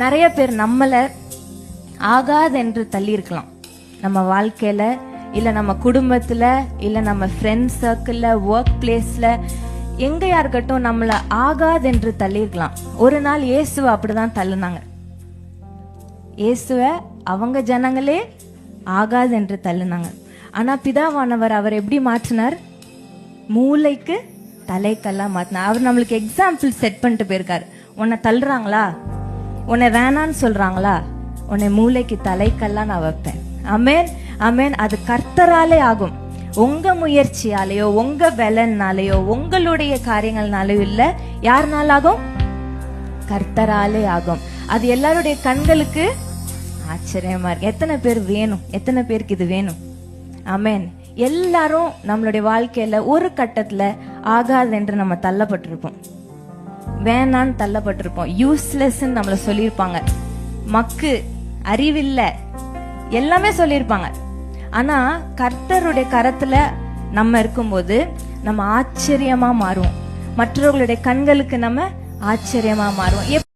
நிறைய பேர் நம்மளை ஆகாதென்று தள்ளியிருக்கலாம். நம்ம வாழ்க்கையில இல்லை நம்ம குடும்பத்தில் இல்லை நம்ம ஃப்ரெண்ட்ஸ் சர்க்கிளில் ஒர்க் பிளேஸில் எங்கேயா இருக்கட்டும் நம்மளை ஆகாதென்று தள்ளியிருக்கலாம். ஒரு நாள் இயேசுவை அப்படிதான் தள்ளுனாங்க. இயேசுவை அவங்க ஜனங்களே ஆகாது என்று தள்ளுனாங்க. ஆனால் பிதாவானவர் அவர் எப்படி மாற்றினார்? மூளைக்கு தலைக்கெல்லாம் மாற்றினார். அவர் நம்மளுக்கு எக்ஸாம்பிள் செட் பண்ணிட்டு போயிருக்காரு. உன்னை தள்ளுறாங்களா? உன்னை வேணான்னு சொல்றாங்களா? உன்னை மூளைக்கு தலைக்கெல்லாம் நான் வைப்பேன். அமேன் அமேன் அது கர்த்தராலே ஆகும். உங்க முயற்சியாலேயோ உங்க பலனாலேயோ உங்களுடைய காரியங்கள்னாலேயோ இல்ல யாருனால ஆகும் கர்த்தராலே ஆகும். அது எல்லாருடைய கண்களுக்கு ஆச்சரியமா இருக்கு. எத்தனை பேர் வேணும்? எத்தனை பேருக்கு இது வேணும்? அமேன் எல்லாரும் நம்மளுடைய வாழ்க்கையில ஒரு கட்டத்துல ஆகாது என்று நம்ம தள்ளப்பட்டிருப்போம். வேணான்னு தள்ளப்பட்டிருப்போம். யூஸ்லெஸ் நம்மள சொல்லியிருப்பாங்க. மக்கு அறிவில்ல. எல்லாமே சொல்லியிருப்பாங்க. ஆனா கர்த்தருடைய கரத்துல நம்ம இருக்கும்போது நம்ம ஆச்சரியமா மாறுவோம். மற்றவர்களுடைய கண்களுக்கு நம்ம ஆச்சரியமா மாறுவோம். எப்-